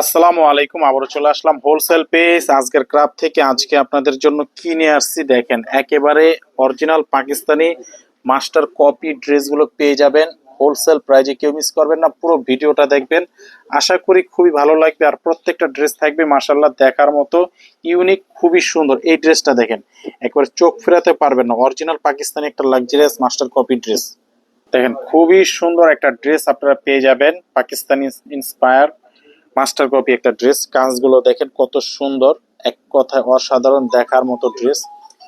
আসসালামু আলাইকুম, আবারও চলে আসলাম হোলসেল পেজ আজকের ক্রাফ থেকে আজকে আপনাদের জন্য কি নিয়ে আসছি দেখেন, একেবারে অরিজিনাল পাকিস্তানি মাস্টার কপি ড্রেসগুলো পেয়ে যাবেন। হোলসেল প্রাইজে কেউ মিস করবেন না, পুরো ভিডিওটা দেখবেন। আশা করি খুবই ভালো লাগবে আর প্রত্যেকটা ড্রেস থাকবে মাসাল্লাহ দেখার মতো ইউনিক খুবই সুন্দর। এই ড্রেসটা দেখেন, একবার চোখ ফেরাতে পারবেন না। অরিজিনাল পাকিস্তানি একটা লাক্সারিয়াস মাস্টার কপি ড্রেস দেখেন, খুবই সুন্দর একটা ড্রেস আপনারা পেয়ে যাবেন, পাকিস্তানি ইন্সপায়ার মাস্টার কপি একটা ড্রেস কাজগুলো দেখেন কত সুন্দর, এক কথায় অসাধারণ দেখার মতো ড্রেস।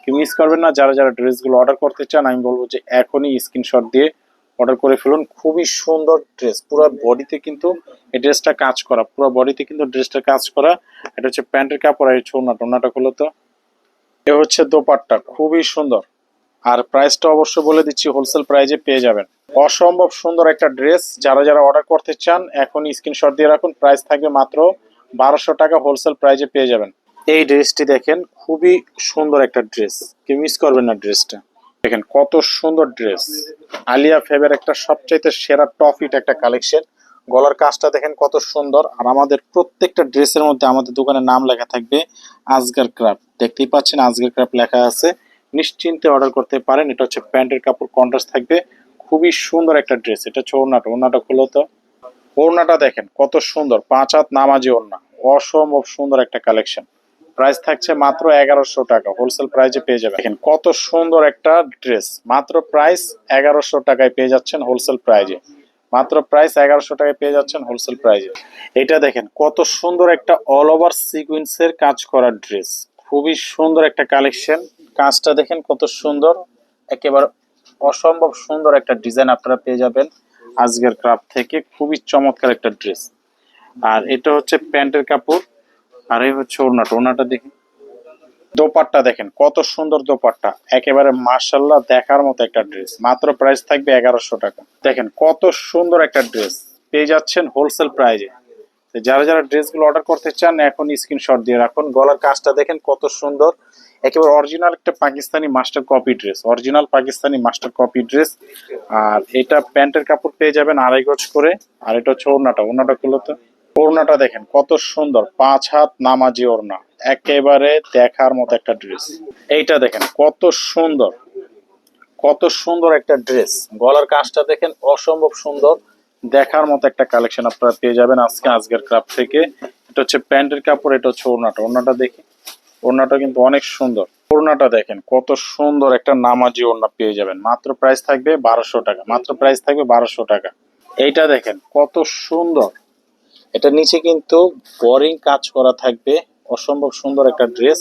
কেউ মিস করবেন না, যারা যারা ড্রেসগুলো অর্ডার করতে চান, আমি বলব যে এখনই স্ক্রিনশট দিয়ে অর্ডার করে ফেলুন। খুবই সুন্দর ড্রেস, পুরো বডিতে কিন্তু এই ড্রেসটা কাজ করা, পুরো বডিতে কিন্তু ড্রেসটা কাজ করা। এটা হচ্ছে প্যান্টের কাপড় আর এই ওনাটা ওনাটা খুলো তো। এ হচ্ছে দোপাট্টা, খুবই সুন্দর। আর প্রাইসটা অবশ্য বলে দিচ্ছি হোলসেল প্রাইজে পেয়ে যাবেন। অসম্ভব সুন্দর একটা ড্রেস। যারা যারা অর্ডার করতে চান এখন স্ক্রিনশট দিয়ে রাখুন। প্রাইস থাকবে মাত্র বারোশো টাকা হোলসেল প্রাইজে পেয়ে যাবেন। এই ড্রেসটি দেখেন, খুবই সুন্দর একটা ড্রেস। কেউ মিস করবেন না ড্রেসটা। দেখেন, কত সুন্দর ড্রেস। আলিয়া ফেবের একটা সবচাইতে সেরা টফিট একটা কালেকশন। গলার কাজটা দেখেন, কত সুন্দর। আর আমাদের প্রত্যেকটা ড্রেসের মধ্যে আমাদের দোকানের নাম লেখা থাকবে, আজগার ক্রাফট। দেখতেই পাচ্ছেন, আজগার ক্রাফট লেখা আছে। নিশ্চিন্তে অর্ডার করতে পারেন। এটা হচ্ছে প্যান্টের কাপড়, কন্ট্রাস্ট থাকবে। খুবই সুন্দর একটা ড্রেস এটা হচ্ছে ওড়নাটা ওড়নাটা খুলো তো। ওড়নাটা দেখেন, কত সুন্দর, পাঁচ হাত নামাজি ওড়না, অসম্ভব সুন্দর একটা কালেকশন প্রাইস থাকছে মাত্র এগারোশো টাকা হোলসেল প্রাইজে পেয়ে যাবেন। দেখেন, কত সুন্দর একটা ড্রেস মাত্র প্রাইস এগারোশো টাকায় পেয়ে যাচ্ছেন হোলসেল প্রাইজে মাত্র প্রাইস এগারোশো টাকায় পেয়ে যাচ্ছেন হোলসেল প্রাইজে এটা দেখেন, কত সুন্দর একটা অল ওভার সিকুয়েন্সের কাজ করা ড্রেস খুবই সুন্দর একটা কালেকশন কাজটা দেখেন কত সুন্দর, একেবারে অসম্ভব সুন্দর একটা ডিজাইন আপনারা পেয়ে যাবেন আজকের ক্রাফট থেকে। খুবই চমৎকার একটা ড্রেস আর এটা হচ্ছে প্যান্টের কাপড়, আর এই হচ্ছে ওড়নাটা। ওড়নাটা দেখি। দোপাট্টা দেখেন, কত সুন্দর দোপাট্টা। একেবারে মার্শাল্লাহ দেখার মতো একটা ড্রেস মাত্র প্রাইস থাকবে এগারোশো টাকা। দেখেন, কত সুন্দর একটা ড্রেস পেয়ে যাচ্ছেন হোলসেল প্রাইজে যারা যারা ড্রেসগুলো অর্ডার করতে চান, এখন স্ক্রিনশট দিয়ে রাখুন। গলার কাজটা দেখেন কত সুন্দর। একেবারে অরিজিনাল একটা Pakistani master copy dress original Pakistani master copy dress আর এটা প্যান্টের কাপড় পেয়ে যাবেন আড়াই গজ করে। আর এটা হচ্ছে ওড়নাটা। ওড়নাটা খুলো তো ওড়নাটা দেখেন কত সুন্দর। পাঁচ হাত নামাজি ওড়না। একেবারে দেখার মতো একটা ড্রেস এইটা দেখেন কত সুন্দর। কত সুন্দর একটা ড্রেস গলার কাজটা দেখেন অসম্ভব সুন্দর। দেখার মতো একটা কালেকশন আপনারা পেয়ে যাবেন আজকে, আজকের ক্রাফট থেকে। এটা হচ্ছে প্যান্টের কাপড়, এটা হচ্ছে ওড়নাটা। ওড়নাটা দেখি ওড়নাটা কিন্তু অনেক সুন্দর। ওড়নাটা দেখেন, কত সুন্দর একটা নামাজি ওড়না পেয়ে যাবেন। মাত্র প্রাইস থাকবে বারোশো টাকা, মাত্র প্রাইস থাকবে বারোশো টাকা। এইটা দেখেন, কত সুন্দর। এটা নিচে কিন্তু বোরিং কাজ করা থাকবে, অসম্ভব সুন্দর একটা ড্রেস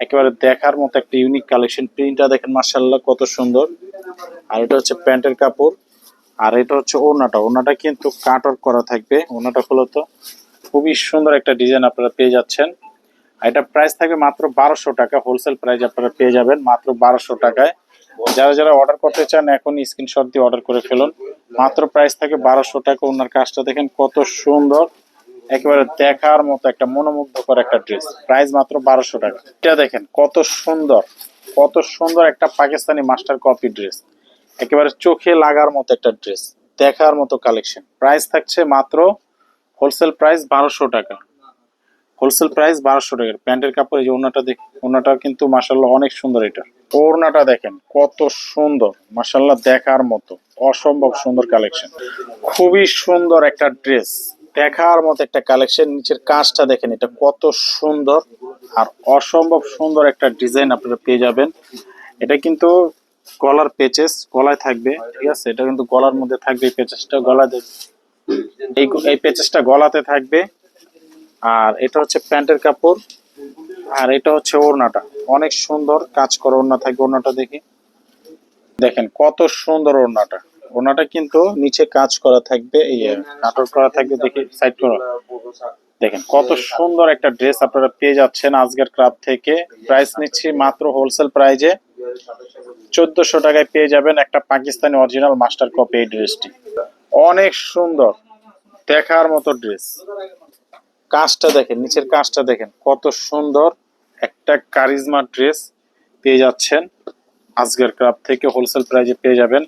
একেবারে দেখার মতো একটা ইউনিক কালেকশন প্রিন্টটা দেখেন মার্শাল্লাহ কত সুন্দর। আর এটা হচ্ছে প্যান্টের কাপড়। আর এটা হচ্ছে ওড়নাটা। ওড়নাটা কিন্তু কাটর করা থাকবে। ওড়নাটা খুলো তো খুবই সুন্দর একটা ডিজাইন আপনারা পেয়ে যাচ্ছেন। এটা প্রাইস থাকবে মাত্র বারোশো টাকা। হোলসেল প্রাইস আপনারা পেয়ে যাবেন মাত্র বারোশো টাকায়। যারা যারা অর্ডার করতে চান, এখন স্ক্রিনশট দিয়ে অর্ডার করে ফেলুন। মাত্র প্রাইস থাকে বারোশো টাকা। ওনার কাজটা দেখেন কত সুন্দর। একেবারে দেখার মতো একটা মনোমুগ্ধকর একটা ড্রেস প্রাইস মাত্র বারোশো টাকা। এটা দেখেন কত সুন্দর। কত সুন্দর একটা পাকিস্তানি মাস্টার কপি ড্রেস একেবারে চোখে লাগার মতো একটা ড্রেস দেখার মতো কালেকশন প্রাইস থাকছে মাত্র হোলসেল প্রাইস বারোশো টাকা। হোলসেল প্রাইস বারোশো টাকার। প্যান্টের কাপড়, এই যে ওনাটা দেখ ওনাটা কিন্তু মাসাল্লাহ অনেক সুন্দর এটা। ওড়নাটা দেখেন, কত সুন্দর মাসাল্লাহ দেখার মতো, অসম্ভব সুন্দর কালেকশন। খুবই সুন্দর একটা ড্রেস, দেখার মতো একটা কালেকশন। নিচের কাজটা দেখেন, এটা কত সুন্দর আর অসম্ভব সুন্দর একটা ডিজাইন আপনারা পেয়ে যাবেন। এটা কিন্তু গলার পেচেস, গলায় থাকবে, ঠিক আছে? এটা কিন্তু গলার মধ্যে থাকবে এই পেচেসটা, গলাতে, এই এই পেচেসটা গলাতে থাকবে। আর এটা হচ্ছে প্যান্টের কাপড়, আর এটা হচ্ছে ওড়নাটা। অনেক সুন্দর কাজ করা ওড়না থাকবে ওড়নাটা দেখি। দেখেন কত সুন্দর ওড়নাটা। ওড়নাটা কিন্তু নিচে কাজ করা থাকবে, এই কাটর করা থাকবে দেখি সাইড করো। দেখেন কত সুন্দর একটা ড্রেস আপনারা পেয়ে যাচ্ছেন আজকের ক্রাফ থেকে। প্রাইস নিচ্ছি মাত্র হোলসেল প্রাইজে চোদ্দশো টাকায় পেয়ে যাবেন একটা পাকিস্তানি অরিজিনাল মাস্টার কপি এই ড্রেসটি অনেক সুন্দর, দেখার মতো ড্রেস কাজটা দেখেন, নিচের কাজটা দেখেন, কত সুন্দর একটা কারিজমা ড্রেস পেয়ে যাচ্ছেন। আজকের ক্রাফ থেকে হোলসেল প্রাইজে পেয়ে যাবেন।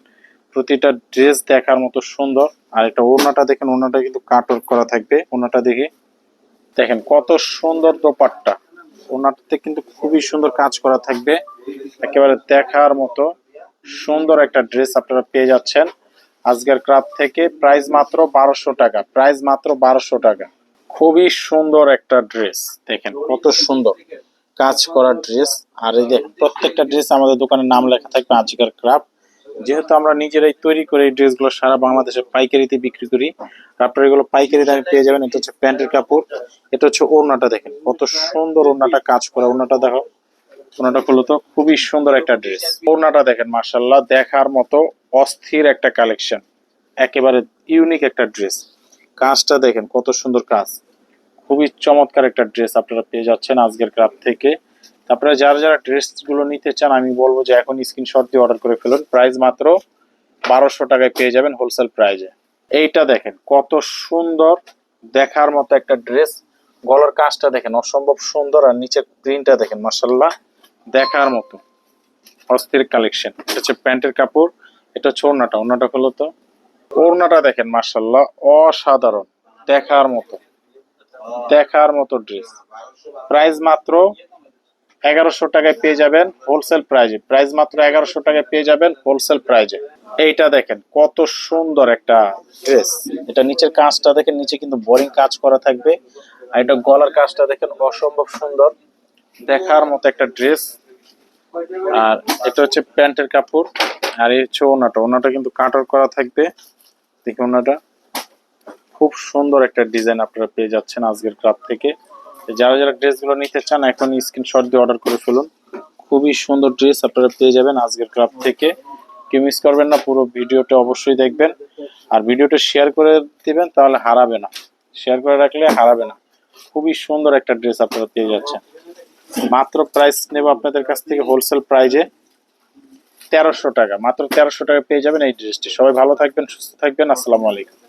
প্রতিটা ড্রেস দেখার মতো সুন্দর। আর এটা ওড়নাটা দেখেন, ওড়নাটা কিন্তু কাট করা থাকবে। ওড়নাটা দেখে দেখেন কত সুন্দর দোপাট্টা। ওনাটাতে কিন্তু খুবই সুন্দর কাজ করা থাকবে। একেবারে দেখার মতো সুন্দর একটা ড্রেস আপনারা পেয়ে যাচ্ছেন। আজকের ক্রাফট থেকে প্রাইস মাত্র বারোশো টাকা। প্রাইস মাত্র বারোশো টাকা। খুবই সুন্দর একটা ড্রেস দেখেন কত সুন্দর কাজ করা ড্রেস আর এই দেখ প্রত্যেকটা ড্রেস আমাদের দোকানের নাম লেখা থাকবে আজকের ক্রাফট যেহেতু আমরা নিজেরাই তৈরি করে এই ড্রেসগুলো সারা বাংলাদেশে পাইকারিতে বিক্রি করি, আপনারা এগুলো পাইকারি দামে পেয়ে যাবেন। এটা হচ্ছে প্যান্টের কাপড়, এটা হচ্ছে ওড়নাটা দেখেন, কত সুন্দর ওড়নাটা কাজ করা। ওড়নাটা দেখো, ওড়নাটা খুলো তো, খুবই সুন্দর একটা ড্রেস ওড়নাটা দেখেন মার্শাল্লাহ দেখার মতো অস্থির একটা কালেকশন একেবারে ইউনিক একটা ড্রেস কাজটা দেখেন, কত সুন্দর কাজ। খুবই চমৎকার একটা ড্রেস আপনারা পেয়ে যাচ্ছেন আজকের ক্রাফট থেকে। আপনারা যারা যারা ড্রেসগুলো নিতে চান, আমি বলব যে এখন স্ক্রিনশট দিয়ে অর্ডার করে ফেলুন। প্রাইস মাত্র বারোশো টাকায় পেয়ে যাবেন হোলসেল প্রাইজে এইটা দেখেন, কত সুন্দর দেখার মতো একটা ড্রেস। গলার কাজটা দেখেন, অসম্ভব সুন্দর। আর নিচের প্রিন্টটা দেখেন মাসাল্লাহ দেখার মতো। অস্থির কালেকশন এটা হচ্ছে প্যান্টের কাপড়, এটা হচ্ছে ওড়নাটা। ওড়নাটা হলো তো। ওড়নাটা দেখেন মার্শাল্লাহ অসাধারণ, দেখার মতো দেখার মতো ড্রেস প্রাইস মাত্র এগারোশো টাকায় পেয়ে যাবেন হোলসেল প্রাইজে প্রাইস মাত্র এগারোশো টাকায় পেয়ে যাবেন হোলসেল প্রাইজে এইটা দেখেন, কত সুন্দর একটা ড্রেস এটা নিচের কাজটা দেখেন, নিচে কিন্তু বোরিং কাজ করা থাকবে। আর এটা গলার কাজটা দেখেন, অসম্ভব সুন্দর, দেখার মতো একটা ড্রেস আর এটা হচ্ছে প্যান্টের কাপড়, আর এই হচ্ছে ওনাটা ওনাটা কিন্তু কাটার করা থাকবে। দেখি ওনাটা খুব সুন্দর একটা ডিজাইন আপনারা পেয়ে যাচ্ছেন আজকের ক্লাব থেকে। যারা যারা ড্রেসগুলো নিতে চান, এখন স্ক্রিনশট দিয়ে অর্ডার করে ফেলুন। খুবই সুন্দর ড্রেস আপনারা পেয়ে যাবেন আজকের ক্লাব থেকে। কেউ মিস করবেন না, পুরো ভিডিওটা অবশ্যই দেখবেন। আর ভিডিওটা শেয়ার করে দিবেন, তাহলে হারাবে না। শেয়ার করে রাখলে হারাবে না। খুবই সুন্দর একটা ড্রেস আপনারা পেয়ে যাচ্ছেন। মাত্র প্রাইস নেব আপনাদের কাছ থেকে হোলসেল প্রাইজে তেরোশো টাকা। মাত্র তেরোশো টাকা পেয়ে যাবেন এই ড্রেসটি। সবাই ভালো থাকবেন, সুস্থ থাকবেন। আসসালামু আলাইকুম।